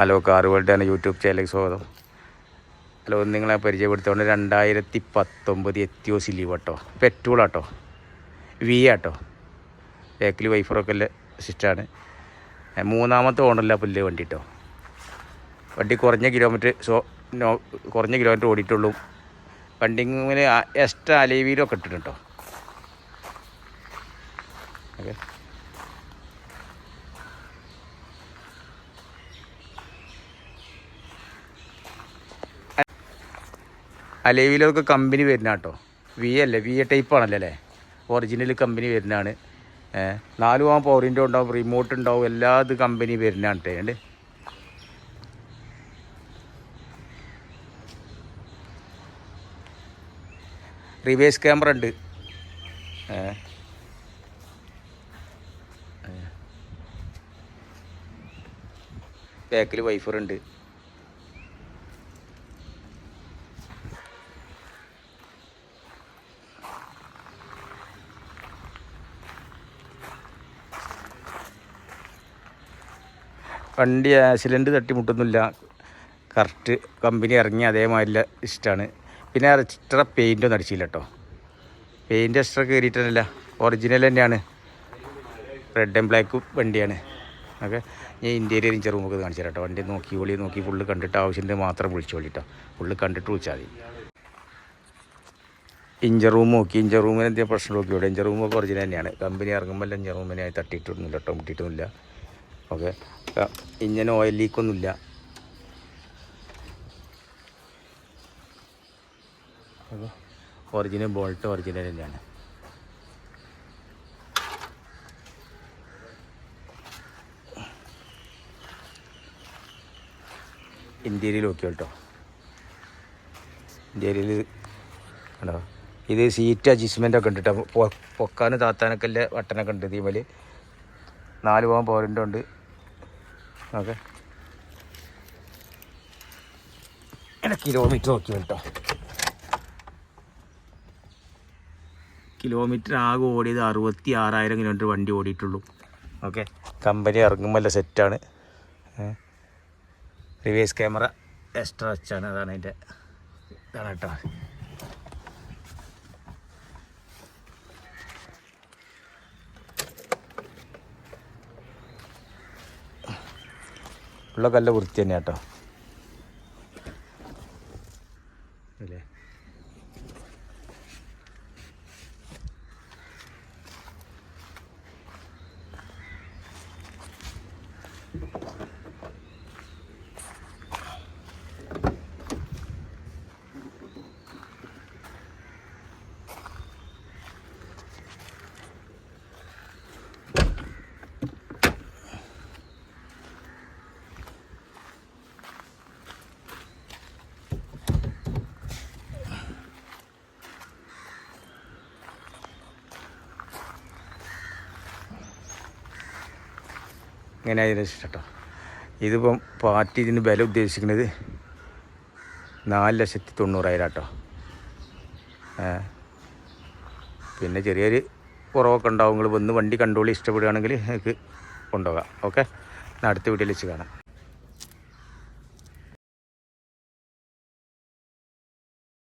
Hello car world എന്ന YouTube ചാനലിലേക്ക് സ്വാഗതം. ഹലോ നിങ്ങളെ പരിചയപ്പെടുത്തുകൊണ്ട് രണ്ടായിരത്തി പത്തൊമ്പത് എത്തിയോസ് ലീവ് കേട്ടോ ആട്ടോ. വി ആട്ടോ. ബാക്കിൽ വൈഫറൊക്കെ ഉള്ള സിസ്റ്റാണ് മൂന്നാമത്തെ ഓണല്ല പുല്ല് വണ്ടി കേട്ടോ വണ്ടി കുറഞ്ഞ കിലോമീറ്റർ സോ നോ കുറഞ്ഞ കിലോമീറ്റർ ഓടിയിട്ടുള്ളൂ. വണ്ടി ഇങ്ങനെ എക്സ്ട്രാ അലേവിയിലൊക്കെ ഇട്ടിട്ടുണ്ട് ഓക്കെ അലേവിലൊക്കെ കമ്പനി വരുന്ന കേട്ടോ. വി അല്ലേ? വി എ ടൈപ്പ് ആണല്ലേ അല്ലേ? ഒറിജിനൽ കമ്പനി വരുന്നതാണ്. നാലു പോകാൻ പവറിന്റെ ഉണ്ടാവും റിമോട്ട് ഉണ്ടാവും എല്ലാ ഇത് കമ്പനി വരുന്നതാണ് കേട്ടോ റിവേഴ്സ് ക്യാമറ ഉണ്ട്. ബാക്കിൽ വൈഫർ ഉണ്ട്. വണ്ടി ആക്സിഡന്റ് തട്ടിമുട്ടൊന്നുമില്ല കറക്റ്റ് കമ്പനി ഇറങ്ങി അതേമാതിരി ഇഷ്ടമാണ് പിന്നെ എക്സ്ട്രാ പെയിന്റൊന്നും അടിച്ചില്ല കേട്ടോ പെയിന്റ് എക്സ്ട്രാ കയറിയിട്ടല്ല ഒറിജിനൽ തന്നെയാണ്. റെഡ് ആൻഡ് ബ്ലാക്ക് വണ്ടിയാണ്. ഓക്കെ? ഞാൻ ഇന്റീരിയർ ഇഞ്ചർ റൂമൊക്കെ കാണിച്ചു കേട്ടോ വണ്ടി നോക്കി വിളി നോക്കി ഫുള്ള് കണ്ടിട്ട് ആവശ്യത്തിന് മാത്രം വിളിച്ചു വിളിട്ടോ ഫുള്ള് കണ്ടിട്ട് വിളിച്ചാൽ മതി. ഇഞ്ചർ റൂം നോക്കി ഇഞ്ചർ റൂമിന് എന്തെങ്കിലും പ്രശ്നം നോക്കി ഇവിടെ ഇഞ്ചർ റൂമൊക്കെ ഒറിജിനൽ തന്നെയാണ്. കമ്പനി ഇറങ്ങുമ്പോൾ ഇഞ്ചർ റൂമിനെ തട്ടിയിട്ടൊന്നുമില്ല കേട്ടോ മുട്ടിയിട്ടൊന്നുമില്ല. ഓക്കെ. ഇഞ്ചിൻ ഓയിൽ ലീക്കൊന്നുമില്ല ഒറിജിനൽ ബോൾട്ട് ഒറിജിനൽ തന്നെയാണ്. ഇന്ത്യയിൽ നോക്കി കേട്ടോ. ഇന്ത്യയിൽ കണ്ടോ? ഇത് സീറ്റ് അഡ്ജസ്റ്റ്മെന്റ് ഒക്കെ ഉണ്ട് കേട്ടോ. പൊക്കാനും താത്താനൊക്കെ ഉള്ള വട്ടനൊക്കെ ഉണ്ട് ഇതേപോലെ നാല് പോകാൻ പോരന്റെ ഉണ്ട്. ഓക്കെ കിലോമീറ്റർ നോക്കി കേട്ടോ കിലോമീറ്റർ ആകെ ഓടിയത് അറുപത്തി ആറായിരം കിലോമീറ്റർ വണ്ടി ഓടിയിട്ടുള്ളൂ. ഓക്കെ കമ്പനി ഇറങ്ങുമ്പോൾ സെറ്റാണ് റിവേഴ്സ് ക്യാമറ എക്സ്ട്രാ വെച്ചാണ്. അതാണ് അതിന്റെ ഇതാണ് കേട്ടോ. ഉള്ള കല്ല വൃത്തി തന്നെ കേട്ടോ. അല്ലേ? ഇങ്ങനെ അതിന് കേട്ടോ. ഇതിപ്പം പാർട്ടി ഇതിന് വില ഉദ്ദേശിക്കുന്നത് നാല് ലക്ഷത്തി തൊണ്ണൂറായിരം കേട്ടോ പിന്നെ ചെറിയൊരു കുറവൊക്കെ ഉണ്ടാവും. നിങ്ങൾ വന്ന് വണ്ടി കണ്ടോളി ഇഷ്ടപ്പെടുകയാണെങ്കിൽ നിങ്ങൾക്ക് കൊണ്ടുപോകാം. ഓക്കെ? അടുത്ത വീട്ടിൽ വെച്ച് കാണാം.